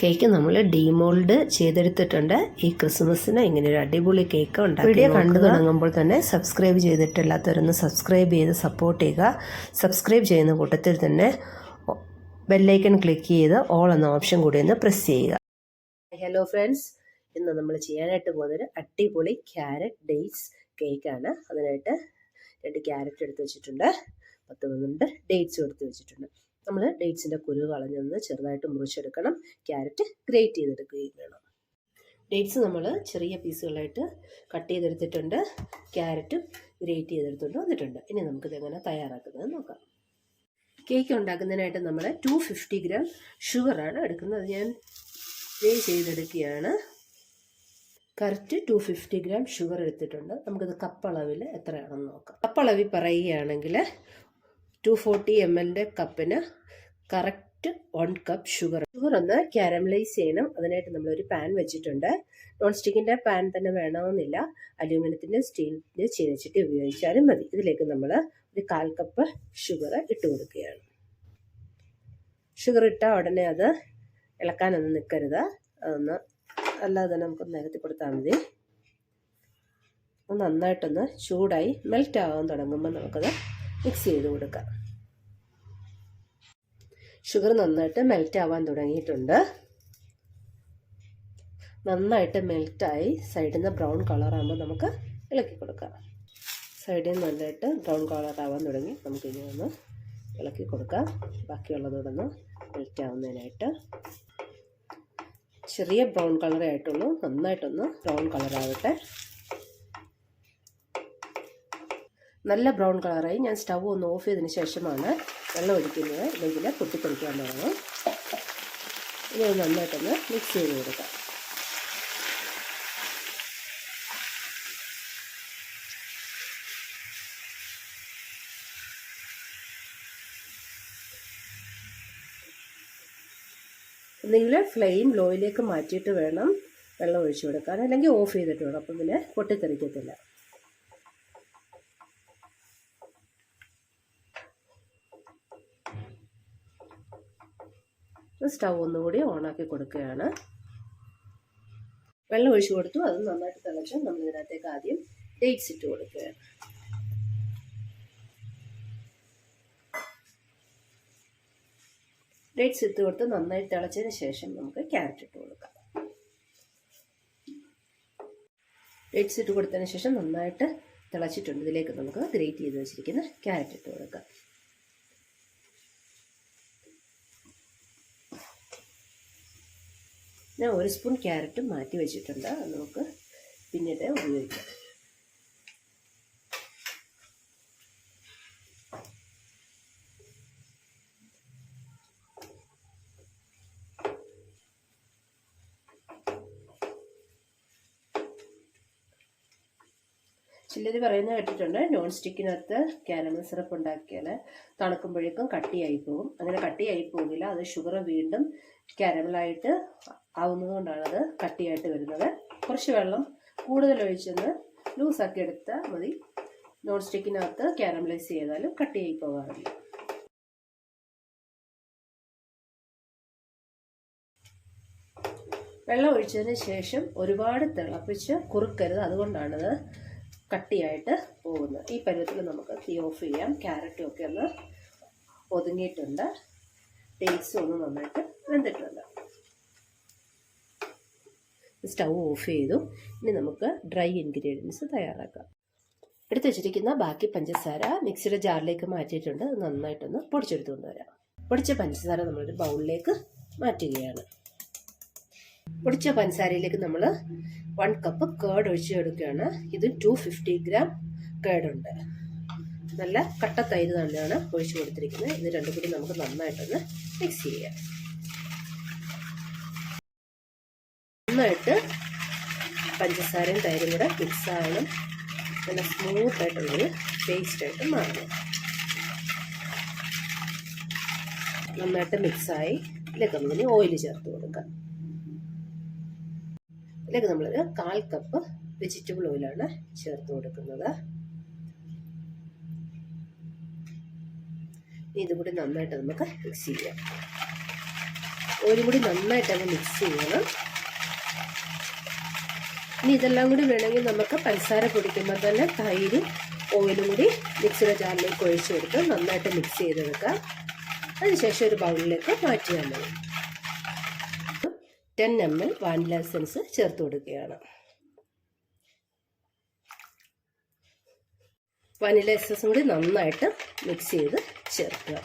Cake നമ്മൾ demould ചെയ്തെടുത്തിട്ടുണ്ട്. ഈ ക്രിസ്മസിന് ഇങ്ങനെ ഒരു അടിപൊളി കേക്ക് ഉണ്ടാക്കി വീഡിയോ കണ്ടു തുടങ്ങുമ്പോൾ തന്നെ സബ്സ്ക്രൈബ് ചെയ്തിട്ടില്ലാത്തവരൊന്ന് സബ്സ്ക്രൈബ് ചെയ്ത് സപ്പോർട്ട് ചെയ്യുക. സബ്സ്ക്രൈബ് ചെയ്യുന്ന കൂട്ടത്തിൽ തന്നെ ബെല്ലൈക്കൺ ക്ലിക്ക് ചെയ്ത് ഓൾ എന്ന ഓപ്ഷൻ കൂടി ഒന്ന് പ്രസ് ചെയ്യുക. ഹലോ ഫ്രണ്ട്സ് ഇന്ന് നമ്മൾ ചെയ്യാനായിട്ട് പോകുന്നൊരു അടിപൊളി ക്യാരറ്റ് ഡേറ്റ്സ് കേക്കാണ്. അതിനായിട്ട് രണ്ട് ക്യാരറ്റ് എടുത്ത് വെച്ചിട്ടുണ്ട്. പത്ത് പന്ത്രണ്ട് ഡേറ്റ്സും എടുത്ത് വെച്ചിട്ടുണ്ട്. നമ്മൾ ഡേറ്റ്സിന്റെ കുരു കളഞ്ഞൊന്ന് ചെറുതായിട്ട് മുറിച്ചെടുക്കണം. ക്യാരറ്റ് ഗ്രേറ്റ് ചെയ്തെടുക്കുകയും വേണം. ഡേറ്റ്സ് നമ്മൾ ചെറിയ പീസുകളായിട്ട് കട്ട് ചെയ്തെടുത്തിട്ടുണ്ട്. ക്യാരറ്റും ഗ്രേറ്റ് ചെയ്തെടുത്തുകൊണ്ട് വന്നിട്ടുണ്ട്. ഇനി നമുക്കിത് എങ്ങനെ തയ്യാറാക്കുന്നത് നോക്കാം. കേക്ക് ഉണ്ടാക്കുന്നതിനായിട്ട് നമ്മൾ ടു ഫിഫ്റ്റി ഗ്രാം ഷുഗറാണ് എടുക്കുന്നത്. ഞാൻ വേ ചെയ്തെടുക്കുകയാണ്. Correct two fifty gram sugar എടുത്തിട്ടുണ്ട്. നമുക്കിത് കപ്പളവിൽ എത്രയാണെന്ന് നോക്കാം. കപ്പളവിൽ പറയുകയാണെങ്കിൽ ടു ഫോർട്ടി എം എല്ലിന്റെ കപ്പിന് correct one cup sugar. Sugar ഒന്ന് ക്യാരമലൈസ് ചെയ്യണം. അതിനായിട്ട് നമ്മളൊരു പാൻ വെച്ചിട്ടുണ്ട്. നോൺ സ്റ്റിക്കിന്റെ പാൻ തന്നെ വേണമെന്നില്ല. അലൂമിനിയത്തിന്റെ സ്റ്റീലിന്റെ ചീനച്ചിട്ട് ഉപയോഗിച്ചാലും മതി. ഇതിലേക്ക് നമ്മൾ ഒരു കാൽ കപ്പ് ഷുഗർ ഇട്ട് കൊടുക്കുകയാണ്. ഷുഗർ ഇട്ട ഉടനെ അത് ഇളക്കാനൊന്നും നിൽക്കരുത് അതൊന്ന് അല്ലാതെ തന്നെ നമുക്ക് നികത്തി കൊടുത്താൽ മതി നന്നായിട്ടൊന്ന് ചൂടായി മെൽറ്റ് ആവാൻ തുടങ്ങുമ്പോൾ നമുക്കത് മിക്സ് ചെയ്ത് കൊടുക്കാം. ഷുഗർ നന്നായിട്ട് മെൽറ്റ് ആവാൻ തുടങ്ങിയിട്ടുണ്ട്. നന്നായിട്ട് മെൽറ്റായി സൈഡിൽ നിന്ന് ബ്രൗൺ കളറാകുമ്പോൾ നമുക്ക് ഇളക്കി കൊടുക്കാം. സൈഡിൽ നിന്ന് നന്നായിട്ട് ബ്രൗൺ കളർ ആവാൻ തുടങ്ങി നമുക്കിനി ഒന്ന് ഇളക്കി കൊടുക്കാം. ബാക്കിയുള്ളതോടെ ഒന്ന് മെൽറ്റ് ആവുന്നതിനായിട്ട്. ചെറിയ ബ്രൗൺ കളറേ ആയിട്ടുള്ളൂ. നന്നായിട്ടൊന്ന് ബ്രൗൺ കളറാവട്ടെ നല്ല ബ്രൗൺ കളറായി ഞാൻ സ്റ്റവ് ഒന്ന് ഓഫ് ചെയ്തതിന് ശേഷമാണ് വെള്ളം ഒഴിക്കുന്നത്. ഇല്ലെങ്കിൽ പൊട്ടിപ്പൊടിക്കാൻ തുടങ്ങും. ഇനി അത് നന്നായിട്ടൊന്ന് മിക്സ് ചെയ്ത് കൊടുക്കാം. നിങ്ങൾ ഫ്ലെയിം ലോയിലേക്ക് മാറ്റിയിട്ട് വേണം വെള്ളം ഒഴിച്ചു കൊടുക്കാൻ. അല്ലെങ്കിൽ ഓഫ് ചെയ്തിട്ട് വേണം. അപ്പം പിന്നെ പൊട്ടിത്തെറിക്കത്തില്ല. സ്റ്റൗ ഒന്നുകൂടി ഓണാക്കി കൊടുക്കുകയാണ്. വെള്ളം ഒഴിച്ചു കൊടുത്തു. അത് നന്നായിട്ട് തിളച്ച് നമ്മൾ ഇതിനകത്തേക്ക് ആദ്യം ഡേറ്റ്സ് ഇട്ട് കൊടുക്കുകയാണ്. ഡേറ്റ്സ് ഇട്ട് കൊടുത്ത് നന്നായി തിളച്ചതിന് ശേഷം നമുക്ക് ക്യാരറ്റ് ഇട്ട് കൊടുക്കാം. ഡേറ്റ്സ് ഇട്ട് കൊടുത്തതിന് ശേഷം നന്നായിട്ട് തിളച്ചിട്ടുണ്ട്. ഇതിലേക്ക് നമുക്ക് ഗ്രേറ്റ് ചെയ്ത് വെച്ചിരിക്കുന്ന ക്യാരറ്റ് ഇട്ട് കൊടുക്കാം. ഞാൻ ഒരു സ്പൂൺ ക്യാരറ്റും മാറ്റി വെച്ചിട്ടുണ്ട്. നമുക്ക് പിന്നീട് ഉപയോഗിക്കാം. ചിലർ പറയുന്നത് കേട്ടിട്ടുണ്ട് നോൺ സ്റ്റിക്കിനകത്ത് കാരമൽ സിറപ്പ് ഉണ്ടാക്കിയാൽ തണുക്കുമ്പോഴേക്കും കട്ടിയായി പോകും അങ്ങനെ കട്ടിയായി പോകില്ല അത് ഷുഗർ വീണ്ടും കാരമലായിട്ട് ആവുന്നതുകൊണ്ടാണ് അത് കട്ടിയായിട്ട് വരുന്നത്. കുറച്ച് വെള്ളം കൂടുതൽ ഒഴിച്ചൊന്ന് ലൂസാക്കി എടുത്താൽ മതി. നോൺ സ്റ്റിക്കിനകത്ത് ക്യാരമലൈസ് ചെയ്താലും കട്ടിയായി പോകാറില്ല. വെള്ളം ഒഴിച്ചതിന് ശേഷം ഒരുപാട് തിളപ്പിച്ച് കുറുക്കരുത്. അതുകൊണ്ടാണത് കട്ടിയായിട്ട് പോകുന്നത്. ഈ പരുവത്തിൽ നമുക്ക് തീ ഓഫ് ചെയ്യാം. ക്യാരറ്റും ഒക്കെ ഒന്ന് ഒതുങ്ങിയിട്ടുണ്ട്. ഡേറ്റ്സും ഒന്ന് നന്നായിട്ട് വെന്തിട്ടുണ്ട്. സ്റ്റൗ ഓഫ് ചെയ്തു. ഇനി നമുക്ക് ഡ്രൈ ഇൻഗ്രീഡിയൻസ് തയ്യാറാക്കാം. എടുത്തു വെച്ചിരിക്കുന്ന ബാക്കി പഞ്ചസാര മിക്സിയുടെ ജാറിലേക്ക് മാറ്റിയിട്ടുണ്ട്. അത് നന്നായിട്ടൊന്ന് പൊടിച്ചെടുത്തു കൊണ്ടുവരാം പൊടിച്ച പഞ്ചസാര നമ്മളൊരു ബൗളിലേക്ക് മാറ്റുകയാണ്. പൊടിച്ച പഞ്ചസാരയിലേക്ക് നമ്മൾ വൺ കപ്പ് കേർഡ് ഒഴിച്ചു കൊടുക്കുകയാണ്. ഇത് ടു ഫിഫ്റ്റി ഗ്രാം കേടുണ്ട് നല്ല കട്ട തൈര് തന്നെയാണ് ഒഴിച്ചു കൊടുത്തിരിക്കുന്നത്. ഇത് രണ്ടും കൂടി നമുക്ക് നന്നായിട്ടൊന്ന് മിക്സ് ചെയ്യാം. നന്നായിട്ട് പഞ്ചസാരയും തൈരും കൂടെ മിക്സ് ആവണം. നല്ല സ്മൂത്തായിട്ടുള്ളൊരു പേസ്റ്റായിട്ട് മാറണം. നന്നായിട്ട് മിക്സായി ഇതിലേക്ക് നമ്മളിനി ഓയിൽ ചേർത്ത് കൊടുക്കാം. ഇതിലേക്ക് നമ്മളൊരു കാൽ കപ്പ് വെജിറ്റബിൾ ഓയിലാണ് ചേർത്ത് കൊടുക്കുന്നത്. ഇതുകൂടി നന്നായിട്ട് നമുക്ക് മിക്സ് ചെയ്യാം. ഓയിലും കൂടി നന്നായിട്ട് അങ്ങ് മിക്സ് ചെയ്യണം. ഇനി ഇതെല്ലാം കൂടി വേണമെങ്കിൽ നമുക്ക് പഞ്ചസാര പൊടിക്കുമ്പോൾ തന്നെ തൈരും ഓയിലും കൂടി മിക്സിയുടെ ജാറിലേക്ക് ഒഴിച്ചു കൊടുത്ത് നന്നായിട്ട് മിക്സ് ചെയ്തെടുക്കുക അതിനുശേഷം ഒരു ബൗളിലേക്ക് മാറ്റിയാൽ മതി. Ten M L vanilla essence ചേർത്ത് കൊടുക്കുകയാണ്. വാനില എസൻസും കൂടി നന്നായിട്ട് മിക്സ് ചെയ്ത് ചേർക്കുക.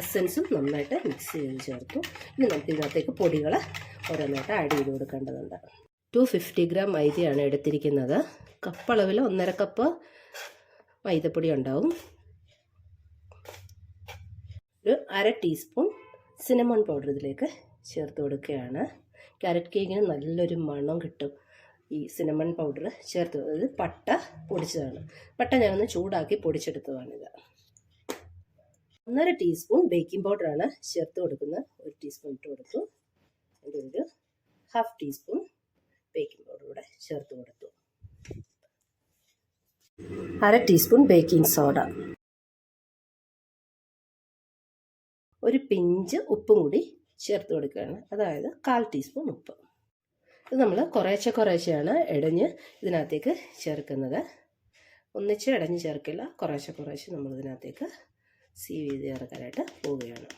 എസൻസും നന്നായിട്ട് മിക്സ് ചെയ്ത് ചേർത്തു ഇനി നമുക്ക് ഇതിനകത്തേക്ക് പൊടികൾ ഓരോന്നായിട്ട് ആഡ് ചെയ്ത് കൊടുക്കേണ്ടതുണ്ട്. ടു ഫിഫ്റ്റി ഗ്രാം മൈദയാണ് എടുത്തിരിക്കുന്നത്. കപ്പളവിൽ ഒന്നര കപ്പ് മൈദപ്പൊടി ഉണ്ടാവും. ഒരു അര ടീസ്പൂൺ സിനമൺ പൗഡർ ഇതിലേക്ക് ചേർത്ത് കൊടുക്കുകയാണ്. ക്യാരറ്റ് കേക്കിന് നല്ലൊരു മണം കിട്ടും ഈ സിനമൺ പൗഡർ ചേർത്ത്. അതായത് പട്ട പൊടിച്ചതാണ്. പട്ട ഞാനൊന്ന് ചൂടാക്കി പൊടിച്ചെടുത്തതാണിത്. ഒന്നര ടീസ്പൂൺ ബേക്കിംഗ് പൗഡറാണ് ചേർത്ത് കൊടുക്കുന്നത്. ഒരു ടീസ്പൂൺ ഇട്ട് കൊടുത്തു. അതിന്റെ ഒരു ഹാഫ് ടീസ്പൂൺ ബേക്കിംഗ് പൗഡർ കൂടെ ചേർത്ത് കൊടുത്തു. അര ടീസ്പൂൺ ബേക്കിംഗ് സോഡ ഒരു പിഞ്ച് ഉപ്പും കൂടി ചേർത്ത് കൊടുക്കുകയാണ്. അതായത് കാൽ ടീസ്പൂൺ ഉപ്പ്. ഇത് നമ്മൾ കുറേശ്ശെ കുറേശ്ശെയാണ് ഇടഞ്ഞ് ഇതിനകത്തേക്ക് ചേർക്കുന്നത്. ഒന്നിച്ച് ഇടഞ്ഞ് ചേർക്കില്ല. കുറേശ്ശെ കുറേശ്ശെ നമ്മൾ ഇതിനകത്തേക്ക് സീവ് ചെയ്ത് ചേർക്കാനായിട്ട് പോവുകയാണ്.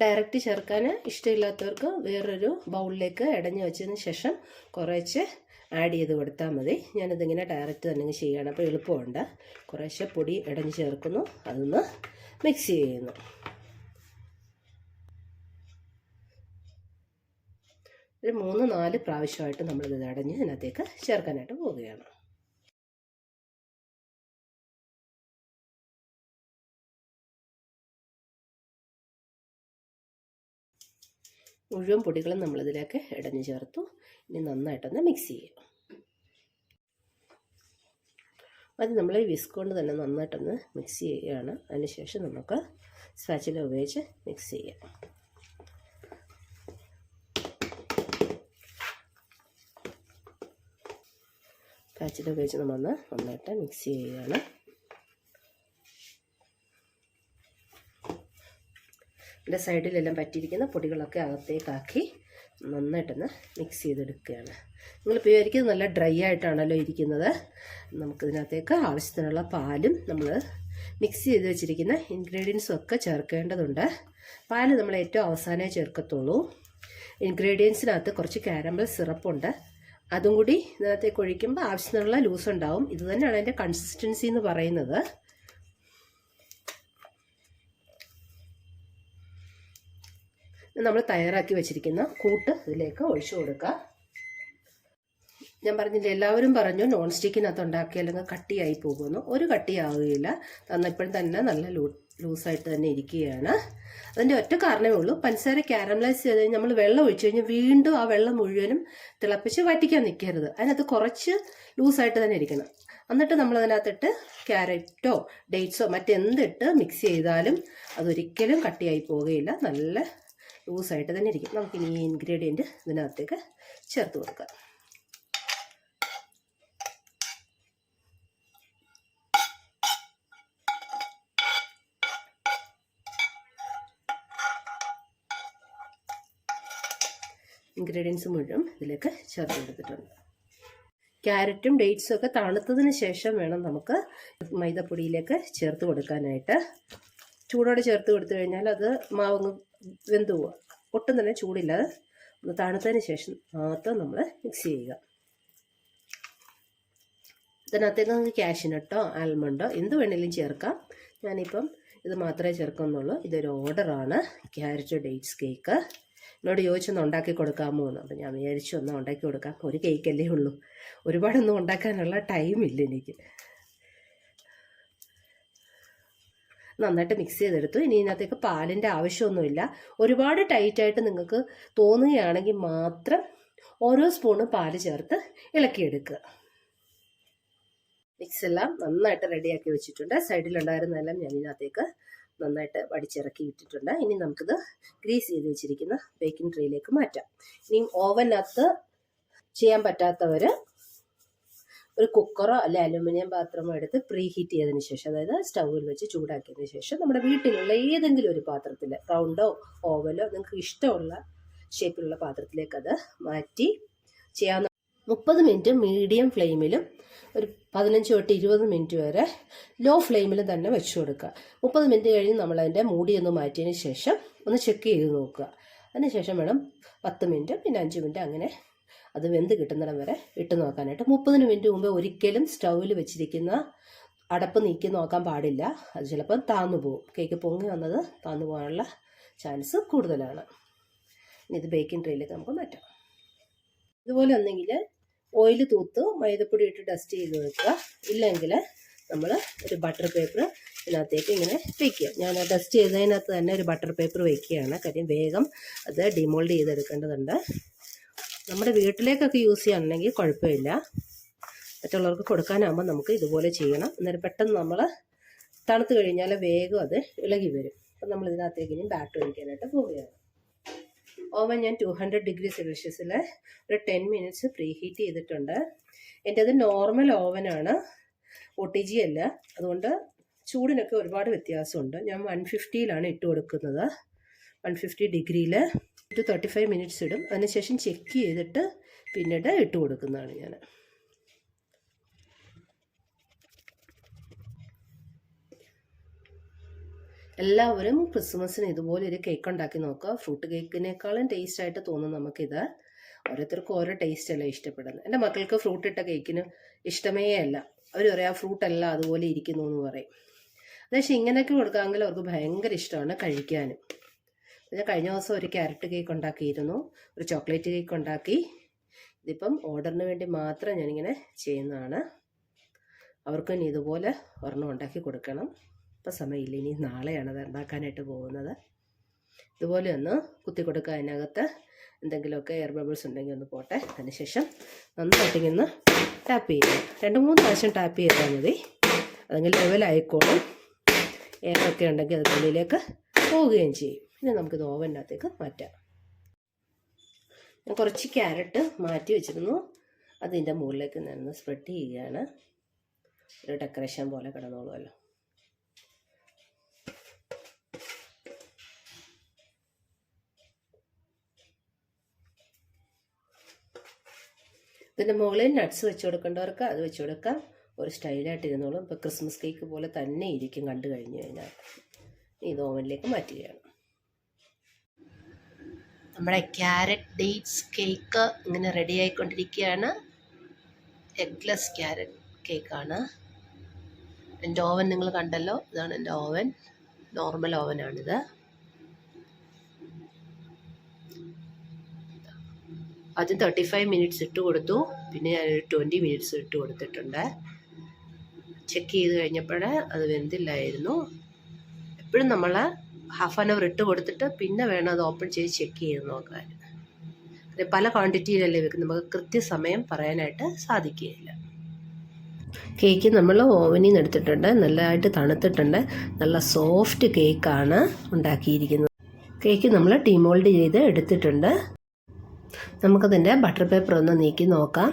ഡയറക്റ്റ് ചേർക്കാൻ ഇഷ്ടമില്ലാത്തവർക്ക് വേറൊരു ബൗളിലേക്ക് ഇടഞ്ഞു വെച്ചതിന് ശേഷം കുറേശ്ശെ ആഡ് ചെയ്ത് കൊടുത്താൽ മതി. ഞാനിതിങ്ങനെ ഡയറക്റ്റ് തന്നെ ചെയ്യുകയാണ്. അപ്പോൾ എളുപ്പമുണ്ട്. കുറേശ്ശെ പൊടി ഇടഞ്ഞ് ചേർക്കുന്നു. അതൊന്ന് മിക്സ് ചെയ്യുന്നു. ഒരു മൂന്ന് നാല് പ്രാവശ്യമായിട്ട് നമ്മളിത് അടഞ്ഞ് ഇതിനകത്തേക്ക് ചേർക്കാനായിട്ട് പോവുകയാണ്. മുഴുവൻ പൊടികളും നമ്മളിതിലേക്ക് ഇടഞ്ഞു ചേർത്തു. ഇനി നന്നായിട്ടൊന്ന് മിക്സ് ചെയ്യും. അത് നമ്മൾ വിസ്ക് കൊണ്ട് തന്നെ നന്നായിട്ടൊന്ന് മിക്സ് ചെയ്യുകയാണ്. അതിനുശേഷം നമുക്ക് സ്പാച്ചില ഉപയോഗിച്ച് മിക്സ് ചെയ്യാം. സ്പാച്ചില ഉപയോഗിച്ച് നമ്മളൊന്ന് നന്നായിട്ട് മിക്സ് ചെയ്യുകയാണ് ഇതിന്റെ സൈഡിലെല്ലാം പറ്റിയിരിക്കുന്ന പൊടികളൊക്കെ അകത്തേക്കാക്കി നന്നായിട്ടൊന്ന് മിക്സ് ചെയ്തെടുക്കുകയാണ്. നിങ്ങളിപ്പോൾ വിചാരിക്കുന്നത് നല്ല ഡ്രൈ ആയിട്ടാണല്ലോ ഇരിക്കുന്നത്. നമുക്കിതിനകത്തേക്ക് ആവശ്യത്തിനുള്ള പാലും നമ്മൾ മിക്സ് ചെയ്ത് വെച്ചിരിക്കുന്ന ഇൻഗ്രീഡിയൻസും ഒക്കെ ചേർക്കേണ്ടതുണ്ട്. പാൽ നമ്മൾ ഏറ്റവും അവസാനമേ ചേർക്കത്തുള്ളൂ ഇൻഗ്രീഡിയൻസിനകത്ത് കുറച്ച് കാരമൽ സിറപ്പുണ്ട് അതും കൂടി ഇതിനകത്തേക്ക് ഒഴിക്കുമ്പോൾ ആവശ്യത്തിനുള്ള ലൂസ് ഉണ്ടാവും. ഇത് തന്നെയാണ് അതിന്റെ കൺസിസ്റ്റൻസി എന്ന് പറയുന്നത്. നമ്മൾ തയ്യാറാക്കി വെച്ചിരിക്കുന്ന കൂട്ട് ഇതിലേക്ക് ഒഴിച്ചു കൊടുക്കുക. ഞാൻ പറഞ്ഞില്ല എല്ലാവരും പറഞ്ഞു നോൺ സ്റ്റിക്കിനകത്ത് ഉണ്ടാക്കി അല്ലെങ്കിൽ കട്ടിയായി പോകുന്നു. ഒരു കട്ടിയാവുകയില്ല. തന്നപ്പോഴും തന്നെ നല്ല ലൂ ലൂസായിട്ട് തന്നെ ഇരിക്കുകയാണ്. അതിന്റെ ഒറ്റ കാരണമേ ഉള്ളൂ പഞ്ചസാര ക്യാരമലൈസ് ചെയ്ത് കഴിഞ്ഞാൽ നമ്മൾ വെള്ളം ഒഴിച്ചു കഴിഞ്ഞാൽ വീണ്ടും ആ വെള്ളം മുഴുവനും തിളപ്പിച്ച് വറ്റിക്കാൻ നിൽക്കരുത്. അതിനകത്ത് കുറച്ച് ലൂസായിട്ട് തന്നെ ഇരിക്കണം. എന്നിട്ട് നമ്മൾ അതിനകത്തിട്ട് ക്യാരറ്റോ ഡേറ്റ്സോ മറ്റെന്തിട്ട് മിക്സ് ചെയ്താലും അതൊരിക്കലും കട്ടിയായി പോവുകയില്ല. നല്ല ലൂസായിട്ട് തന്നെ ഇരിക്കും. നമുക്കിനി ഇൻഗ്രീഡിയന്റ് ഇതിനകത്തേക്ക് ചേർത്ത് കൊടുക്കാം. ഇൻഗ്രീഡിയൻസ് മുഴുവൻ ഇതിലേക്ക് ചേർത്ത് കൊടുത്തിട്ടുണ്ട് ക്യാരറ്റും ഡേറ്റ്സും ഒക്കെ തണുത്തതിന് ശേഷം വേണം നമുക്ക് മൈദപ്പൊടിയിലേക്ക് ചേർത്ത് കൊടുക്കാനായിട്ട്. ചൂടോടെ ചേർത്ത് കൊടുത്തു കഴിഞ്ഞാൽ അത് മാവങ്ങ് വെന്ത് പോവുക ഒട്ടും തന്നെ ചൂടില്ലാതെ ഒന്ന് തണുത്തതിന് ശേഷം മാത്രം നമ്മൾ മിക്സ് ചെയ്യുക. ഇതിനകത്തേക്ക് നമുക്ക് ക്യാഷിനട്ടോ ആൽമണ്ടോ എന്ത് വേണമെങ്കിലും ചേർക്കാം. ഞാനിപ്പം ഇത് മാത്രമേ ചേർക്കുന്നുള്ളൂ. ഇതൊരു ഓർഡറാണ് ക്യാരറ്റ് ഡേറ്റ്സ് കേക്ക് എന്നോട് ചോദിച്ചൊന്ന് ഉണ്ടാക്കി കൊടുക്കാമോ എന്ന്. അപ്പം ഞാൻ വിചാരിച്ചു ഒന്ന് ഉണ്ടാക്കി കൊടുക്കാം. ഒരു കേക്കല്ലേ ഉള്ളൂ. ഒരുപാടൊന്നും ഉണ്ടാക്കാനുള്ള ടൈമില്ല എനിക്ക്. നന്നായിട്ട് മിക്സ് ചെയ്തെടുത്തു. ഇനി ഇതിനകത്തേക്ക് പാലിന്റെ ആവശ്യമൊന്നുമില്ല. ഒരുപാട് ടൈറ്റായിട്ട് നിങ്ങൾക്ക് തോന്നുകയാണെങ്കിൽ മാത്രം ഓരോ സ്പൂണ് പാൽ ചേർത്ത് ഇളക്കിയെടുക്കുക. മിക്സ് എല്ലാം നന്നായിട്ട് റെഡിയാക്കി വെച്ചിട്ടുണ്ട്. സൈഡിലുണ്ടായിരുന്നതെല്ലാം ഞാൻ ഇതിനകത്തേക്ക് നന്നായിട്ട് വടിച്ചിറക്കി ഇട്ടിട്ടുണ്ട്. ഇനി നമുക്കിത് ഗ്രീസ് ചെയ്ത് വെച്ചിരിക്കുന്ന ബേക്കിംഗ് ട്രേയിലേക്ക് മാറ്റാം. ഇനി ഓവനകത്ത് ചെയ്യാൻ പറ്റാത്തവർ ഒരു കുക്കറോ അല്ലെ അലുമിനിയം പാത്രമോ എടുത്ത് പ്രീ ഹീറ്റ് ചെയ്തതിന് ശേഷം അതായത് സ്റ്റൗവിൽ വെച്ച് ചൂടാക്കിയതിന് ശേഷം നമ്മുടെ വീട്ടിലുള്ള ഏതെങ്കിലും ഒരു പാത്രത്തിൽ റൗണ്ടോ ഓവലോ നിങ്ങൾക്ക് ഇഷ്ടമുള്ള ഷേപ്പിലുള്ള പാത്രത്തിലേക്ക് അത് മാറ്റി ചെയ്യാവുന്ന മുപ്പത് മിനിറ്റ് മീഡിയം ഫ്ലെയിമിലും ഒരു പതിനഞ്ച് തൊട്ട് ഇരുപത് മിനിറ്റ് വരെ ലോ ഫ്ലെയിമിൽ തന്നെ വെച്ച് കൊടുക്കുക. മുപ്പത് മിനിറ്റ് കഴിഞ്ഞ് നമ്മളതിന്റെ മൂടി ഒന്ന് മാറ്റിയതിന് ശേഷം ഒന്ന് ചെക്ക് ചെയ്ത് നോക്കുക. അതിനുശേഷം വേണം പത്ത് മിനിറ്റ് പിന്നെ അഞ്ച് മിനിറ്റ് അങ്ങനെ അത് വെന്ത് കിട്ടുന്നിടം വരെ ഇട്ട് നോക്കാനായിട്ട്. മുപ്പതിന് മിനിറ്റ് മുമ്പ് ഒരിക്കലും സ്റ്റൗവിൽ വെച്ചിരിക്കുന്ന അടപ്പ് നീക്കി നോക്കാൻ പാടില്ല. അത് ചിലപ്പോൾ താന്നു പോകും കേക്ക് പൊങ്ങി വന്നത് താന്നു പോകാനുള്ള ചാൻസ് കൂടുതലാണ്. ഇത് ബേക്കിംഗ് ട്രേയിലേക്ക് നമുക്ക് മാറ്റാം. ഇതുപോലെ ഒന്നെങ്കിൽ ഓയിൽ തൂത്ത് മൈദപ്പൊടി ഇട്ട് ഡസ്റ്റ് ചെയ്ത് വെക്കുക. ഇല്ലെങ്കിൽ നമ്മൾ ഒരു ബട്ടർ പേപ്പർ ഇതിനകത്തേക്ക് ഇങ്ങനെ വയ്ക്കുക ഞാൻ ഡസ്റ്റ് ചെയ്തതിനകത്ത് തന്നെ ഒരു ബട്ടർ പേപ്പർ വയ്ക്കുകയാണ് കാര്യം വേഗം അത് ഡിമോൾഡ് ചെയ്തെടുക്കേണ്ടതുണ്ട്. നമ്മുടെ വീട്ടിലേക്കൊക്കെ യൂസ് ചെയ്യുകയാണെങ്കിൽ കുഴപ്പമില്ല. മറ്റുള്ളവർക്ക് കൊടുക്കാനാകുമ്പോൾ നമുക്ക് ഇതുപോലെ ചെയ്യണം. അന്നേരം പെട്ടെന്ന് നമ്മൾ തണുത്ത് കഴിഞ്ഞാൽ വേഗം അത് ഇളകി വരും. അപ്പം നമ്മൾ ഇതിനകത്തേക്ക് ഇനി ബാറ്റർ ഒഴിക്കാനായിട്ട് പോവുകയാണ്. ഓവൻ ഞാൻ ടു ഹൺഡ്രഡ് ഡിഗ്രി സെൽഷ്യസിൽ ഒരു ടെൻ മിനിറ്റ്സ് പ്രീ ഹീറ്റ് ചെയ്തിട്ടുണ്ട്. എന്റെ അത് നോർമൽ ഓവനാണ് ഒ ടി ജി അല്ല. അതുകൊണ്ട് ചൂടിനൊക്കെ ഒരുപാട് വ്യത്യാസമുണ്ട്. ഞാൻ വൺ ഫിഫ്റ്റിയിലാണ് ഇട്ട് കൊടുക്കുന്നത്. വൺ ഫിഫ്റ്റി ഡിഗ്രിയിൽ ടു തേർട്ടി ഫൈവ് മിനിറ്റ്സ് ഇടും. അതിനുശേഷം ചെക്ക് ചെയ്തിട്ട് പിന്നീട് ഇട്ട് കൊടുക്കുന്നതാണ് ഞാൻ. എല്ലാവരും ക്രിസ്മസിന് ഇതുപോലെ ഒരു കേക്ക് ഉണ്ടാക്കി നോക്കുക. ഫ്രൂട്ട് കേക്കിനേക്കാളും ടേസ്റ്റ് ആയിട്ട് തോന്നും നമുക്കിത്. ഓരോരുത്തർക്കും ഓരോ ടേസ്റ്റ് അല്ല ഇഷ്ടപ്പെടുന്നത്. എന്റെ മക്കൾക്ക് ഫ്രൂട്ട് ഇട്ട കേക്കിന് ഇഷ്ടമേ അല്ല. അവർ പറയാം ഫ്രൂട്ട് അല്ല അതുപോലെ ഇരിക്കുന്നു എന്ന് പറയും. പക്ഷേ ഇങ്ങനെയൊക്കെ കൊടുക്കാമെങ്കിൽ അവർക്ക് ഭയങ്കര ഇഷ്ടമാണ് കഴിക്കാനും ഞാൻ കഴിഞ്ഞ ദിവസം ഒരു ക്യാരറ്റ് കേക്ക് ഉണ്ടാക്കിയിരുന്നു. ഒരു ചോക്ലേറ്റ് കേക്ക് ഉണ്ടാക്കി. ഇതിപ്പം ഓർഡറിന് വേണ്ടി മാത്രം ഞാനിങ്ങനെ ചെയ്യുന്നതാണ്. അവർക്കും ഇതുപോലെ ഒരെണ്ണം ഉണ്ടാക്കി കൊടുക്കണം. ഇപ്പം സമയമില്ല. ഇനി നാളെയാണ് അത് ഉണ്ടാക്കാനായിട്ട് പോകുന്നത്. ഇതുപോലെ ഒന്ന് കുത്തി കൊടുക്കുക അതിനകത്ത്. എന്തെങ്കിലുമൊക്കെ എയർ ബബിൾസ് ഉണ്ടെങ്കിൽ ഒന്ന് പോട്ടെ. അതിനുശേഷം നന്നായിട്ട് ഇങ്ങനെ ടാപ്പ് ചെയ്യുക. രണ്ട് മൂന്ന് പ്രാവശ്യം ടാപ്പ് ചെയ്താൽ മതി. അതെങ്കിൽ ലെവലായിക്കോളും എയറൊക്കെ ഉണ്ടെങ്കിൽ അത് വെളിയിലേക്ക് പോവുകയും ചെയ്യും. ഇനി നമുക്കിത് ഓവനകത്തേക്ക് മാറ്റാം. ഞാൻ കുറച്ച് ക്യാരറ്റ് മാറ്റി വെച്ചിരുന്നു. അതിന്റെ മുകളിലേക്ക് നിന്ന് സ്പ്രെഡ് ചെയ്യുകയാണ്. ഒരു ഡെക്കറേഷൻ പോലെ കിടന്നോളുമല്ലോ. ഇതിന്റെ മുകളിൽ നട്ട്സ് വെച്ച് കൊടുക്കേണ്ടവർക്ക് അത് വെച്ച് കൊടുക്കാം. ഒരു സ്റ്റൈലായിട്ട് ഇരുന്നോളും. ഇപ്പോൾ ക്രിസ്മസ് കേക്ക് പോലെ തന്നെ ഇരിക്കും കണ്ടു കഴിഞ്ഞു കഴിഞ്ഞാൽ. ഇത് ഓവനിലേക്ക് മാറ്റുകയാണ്. നമ്മുടെ ക്യാരറ്റ് ഡേറ്റ്സ് കേക്ക് ഇങ്ങനെ റെഡി ആയിക്കൊണ്ടിരിക്കുകയാണ്. എഗ്ലെസ് ക്യാരറ്റ് കേക്കാണ് എന്റെ ഓവൻ നിങ്ങൾ കണ്ടല്ലോ. ഇതാണ് എന്റെ ഓവൻ നോർമൽ ഓവനാണിത് ആദ്യം തേർട്ടി ഫൈവ് മിനിറ്റ്സ് ഇട്ട് കൊടുത്തു. പിന്നെ ഞാൻ ഒരു ട്വന്റി മിനിറ്റ്സ് ഇട്ട് കൊടുത്തിട്ടുണ്ട്. ചെക്ക് ചെയ്ത് കഴിഞ്ഞപ്പോൾ അത് വെന്തില്ലായിരുന്നു. എപ്പോഴും നമ്മൾ ഹാഫ് ആൻ അവർ ഇട്ട് കൊടുത്തിട്ട് പിന്നെ വേണം അത് ഓപ്പൺ ചെയ്ത് ചെക്ക് ചെയ്ത് നോക്കാൻ. അത് പല ക്വാണ്ടിറ്റിയിലല്ലേ വെക്കുന്നത്. നമുക്ക് കൃത്യസമയം പറയാനായിട്ട് സാധിക്കുകയില്ല. കേക്ക് നമ്മൾ ഓവനിൽ നിന്ന് എടുത്തിട്ടുണ്ട്. നല്ലതായിട്ട് തണുത്തിട്ടുണ്ട്. നല്ല സോഫ്റ്റ് കേക്കാണ് ഉണ്ടാക്കിയിരിക്കുന്നത്. കേക്ക് നമ്മൾ ടീമോൾഡ് ചെയ്ത് എടുത്തിട്ടുണ്ട്. നമുക്കതിന്റെ ബട്ടർ പേപ്പർ ഒന്ന് നീക്കി നോക്കാം.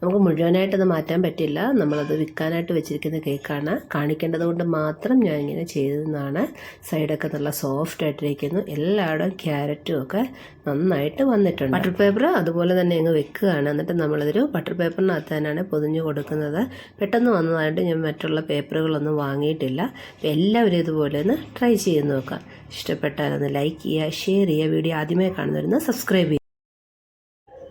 നമുക്ക് മുഴുവനായിട്ടത് മാറ്റാൻ പറ്റില്ല. നമ്മളത് വിൽക്കാനായിട്ട് വെച്ചിരിക്കുന്ന കേക്കാണ്. കാണിക്കേണ്ടത് കൊണ്ട് മാത്രം ഞാൻ ഇങ്ങനെ ചെയ്തതെന്നാണ്. സൈഡൊക്കെ നല്ല സോഫ്റ്റ് ആയിട്ടിരിക്കുന്നു. എല്ലായിടും ക്യാരറ്റും ഒക്കെ നന്നായിട്ട് വന്നിട്ടുണ്ട്. ബട്ടർ പേപ്പർ അതുപോലെ തന്നെ അങ്ങ് വെക്കുകയാണ്. എന്നിട്ട് നമ്മളതൊരു ബട്ടർ പേപ്പറിനകത്ത് തന്നെയാണ് പൊതിഞ്ഞു കൊടുക്കുന്നത്. പെട്ടെന്ന് വന്നതായിട്ട് ഞാൻ മറ്റുള്ള പേപ്പറുകളൊന്നും വാങ്ങിയിട്ടില്ല. എല്ലാവരും ഇതുപോലെ ഒന്ന് ട്രൈ ചെയ്ത് നോക്കാം. ഇഷ്ടപ്പെട്ടാലൊന്ന് ലൈക്ക് ചെയ്യുക ഷെയർ ചെയ്യുക. വീഡിയോ ആദ്യമായി കാണുന്നവരുന്ന് സബ്സ്ക്രൈബ് ചെയ്യുക